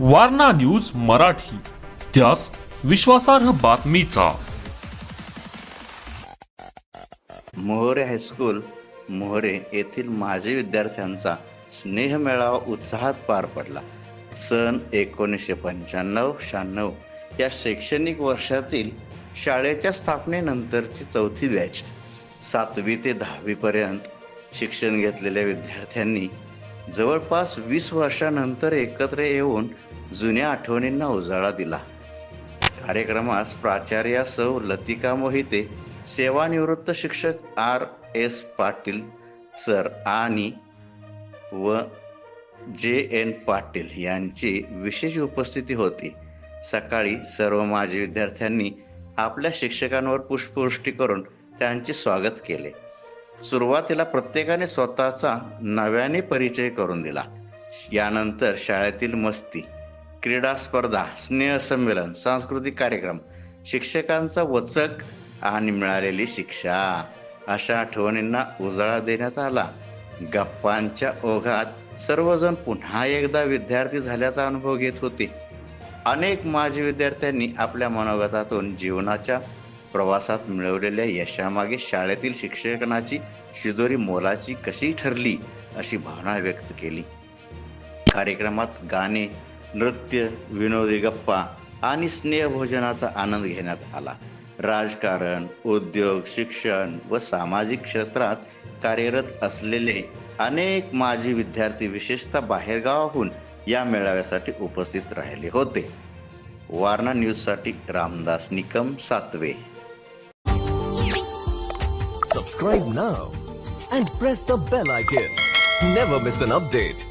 Warna news Marathi. त्यास विश्वासार्ह बातमीचा. मोहरे हायस्कूल मोहरे येथील माजी विद्यार्थ्यांचा स्नेहमेळावा उत्साहात पार पडला. सन एकोणीसशे पंच्याण्णव शहाण्णव या शैक्षणिक वर्षातील शाळेच्या स्थापनेनंतरची चौथी बॅच. सातवी ते दहावीपर्यंत शिक्षण घेतलेल्या विद्यार्थ्यांनी जवळपास वीस वर्षानंतर एकत्र येऊन जुन्या आठवणींना उजाळा दिला. कार्यक्रमास प्राचार्या सौ लतिका मोहिते सेवानिवृत्त शिक्षक आर एस पाटील सर आणि व जे एन पाटील यांची विशेष उपस्थिती होती. सकाळी सर्व माजी विद्यार्थ्यांनी आपल्या शिक्षकांवर पुष्पवृष्टी करून त्यांचे स्वागत केले. सुरुवातीला प्रत्येकाने स्वतःचा नव्याने परिचय करून दिला. यानंतर शाळेतील मस्ती क्रीडा स्पर्धा स्नेहसंमेलन सांस्कृतिक कार्यक्रम शिक्षकांचा वचक आणि मिळालेली शिक्षा. अशा आठवणींना उजाळा देण्यात आला. गप्पांच्या ओघात सर्वजण पुन्हा एकदा विद्यार्थी झाल्याचा अनुभव घेत होते. अनेक माजी विद्यार्थ्यांनी आपल्या मनोगतातून जीवनाच्या प्रवासात मिळवलेल्या यशामागे शाळेतील शिक्षणाची शिदोरी मोलाची कशी ठरली अशी भावना व्यक्त केली. कार्यक्रमात गाणे नृत्य विनोदी गप्पा आणि स्नेहभोजनाचा आनंद घेण्यात आला. राजकारण उद्योग शिक्षण व सामाजिक क्षेत्रात कार्यरत असलेले अनेक माजी विद्यार्थी विशेषतः बाहेरगावाहून या मेळाव्यासाठी उपस्थित राहिले होते. वारणा न्यूजसाठी रामदास निकम सातवे. Subscribe now and press the bell icon never miss an update